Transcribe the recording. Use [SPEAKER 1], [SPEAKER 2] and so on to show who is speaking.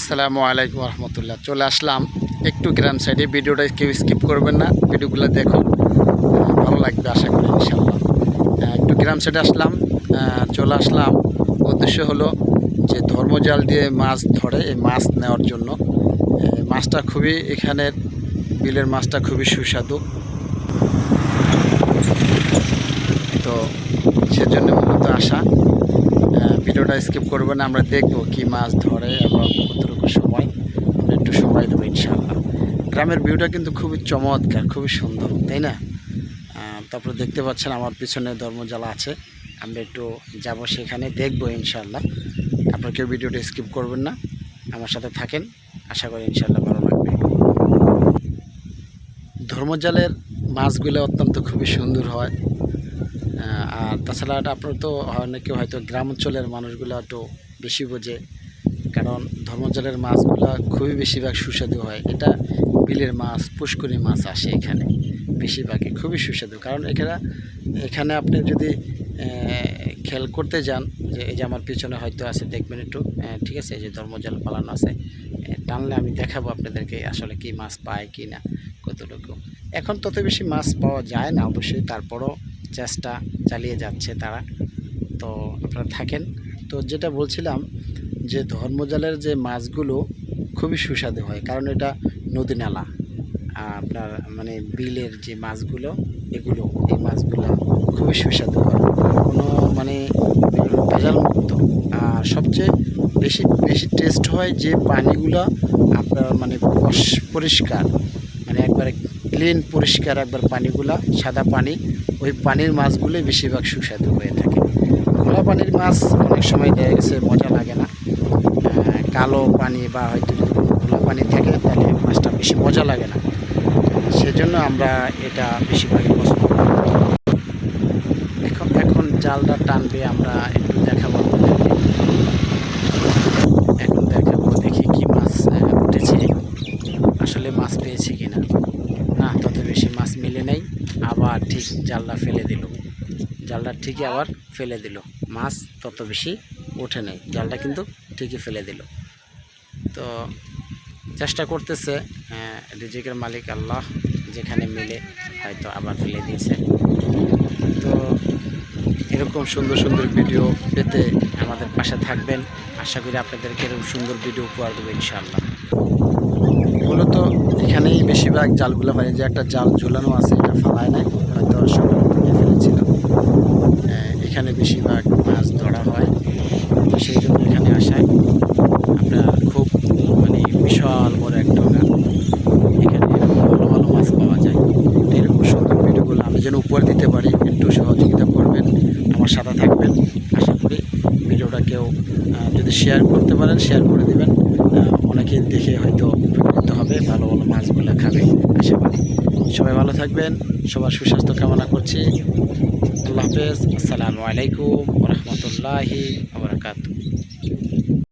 [SPEAKER 1] আসসালামু আলাইকুম রহমতুল্লাহ। চলে আসলাম একটু গ্রাম সাইডে। ভিডিওটা কেউ স্কিপ করবেন না। ভিডিওগুলো দেখো ভালো লাগবে আশা করি ইনশাল্লাহ একটু গ্রাম সাইডে আসলাম। চলে আসলাম। উদ্দেশ্য হলো যে ধর্মজাল দিয়ে মাছ ধরে, এই মাছ নেওয়ার জন্য। মাছটা খুবই এখানের, বিলের মাছটা খুবই সুস্বাদু। তো সেজন্য মূলত আসা। ভিডিওটা স্কিপ করবেন না, আমরা দেখব কি মাছ ধরে এবং কতটুকু সময়। আমরা একটু সময় দেবো ইনশাআল্লাহ। গ্রামের ভিউটা কিন্তু খুবই চমৎকার, খুবই সুন্দর, তাই না? তারপরে দেখতে পাচ্ছেন আমার পিছনে ধর্মজালা আছে। আমরা একটু যাব সেখানে, দেখব ইনশাআল্লাহ। আপনার কেউ ভিডিওটা স্কিপ করবেন না। আমার সাথে থাকেন, আশা করি ইনশাআল্লাহ ভালো লাগবে। ধর্মজালের মাছগুলো অত্যন্ত খুবই সুন্দর হয়। আর তাছাড়া আপনার তো অনেকে হয়তো গ্রাম অঞ্চলের মানুষগুলো একটু বেশি বোঝে, কারণ ধর্মজলের মাছগুলো খুবই বেশিরভাগ সুস্বাদু হয়। এটা বিলের মাছ, পুষ্করি মাছ আসে এখানে, বেশিরভাগই খুবই সুস্বাদু। কারণ এখানে এখানে আপনি যদি খেয়াল করতে যান যে এই যে আমার পিছনে হয়তো আছে, দেখবেন একটু ঠিক আছে, এই যে ধর্মজাল পালানো আছে টানলে আমি দেখাবো আপনাদেরকে আসলে কি মাছ পায় কি না, কতটুকু। এখন তত বেশি মাছ পাওয়া যায় না, অবশ্যই তারপরও চেষ্টা চালিয়ে যাচ্ছে তারা। তো আপনারা থাকেন। তো যেটা বলছিলাম যে ধর্মজালের যে মাছগুলো খুবই সুস্বাদু হয়, কারণ এটা নদী নালা। আপনার মানে বিলের যে মাছগুলো, এগুলো, এই মাছগুলো খুবই সুস্বাদু হয়। কোনো মানে ভেজাল মুক্ত। আর সবচেয়ে বেশি বেশি টেস্ট হয় যে পানিগুলো আপনার মানে পরিষ্কার মানে একবারে ক্লিন পরিষ্কার একবার পানিগুলা, সাদা পানি, ওই পানির মাছগুলোই বেশিরভাগ সুস্বাদু হয়ে থাকে। খোলা পানির মাছ অনেক সময় দেখা গেছে মজা লাগে না। কালো পানি বা হয়তো যদি খোলা পানি থাকে, তাহলে মাছটা বেশি মজা লাগে না। সেজন্য আমরা এটা বেশিরভাগই পছন্দ করি। জালটা টানবে, আমরা একটু দেখাবো। এখন দেখাবো, দেখি কি মাছ উঠেছে। আসলে মাছ পেয়েছে কিনা? না, তত বেশি মাছ মিলে নেই। আবার ঠিক জালটা ফেলে দিল। জালটা ঠিকই আবার ফেলে দিল। মাছ তত বেশি ওঠে নেই। জালটা কিন্তু ঠিকই ফেলে দিল। তো চেষ্টা করতেছে রিজিকের মালিক আল্লাহ যেখানে মিলে হয়তো আবার ফেলে দিয়েছে। তো এরকম সুন্দর সুন্দর ভিডিও পেতে আমাদের পাশে থাকবেন। আশা করি আপনাদেরকে এরকম সুন্দর ভিডিও উপহার দেবো ইনশাআল্লাহ। মূলত এখানেই বেশিরভাগ জালগুলো হয় যে একটা জাল ঝুলানো আছে, এটা ফালায় নাই। হয়তো সকালে ফেলেছিলাম। ফেলেছিল এখানে বেশিরভাগ মাছ ধরা হয় তো সেই জন্য এখানে আসায় আপনার খুব মানে বিশাল বড় একটা গান এখানে ভালো ভালো মাছ পাওয়া যায় তো এরকম সুন্দর ভিডিওগুলো আমি যেন উপহার দিতে পারি একটু সহযোগিতা করবেন আমার সাথে থাকবেন। আশা করি ভিডিওটা কেউ যদি শেয়ার করতে পারেন শেয়ার করে দেবেন। অনেকে দেখে হয়তো উপকৃত হবে, ভালো ভালো মাছগুলো খাবে। আশা করি। সবাই ভালো থাকবেন, সবার সুস্বাস্থ্য কামনা করছি। আল্লাহ হাফেজ, আসসালামু আলাইকুম রহমতুল্লাহি আবরাকাতু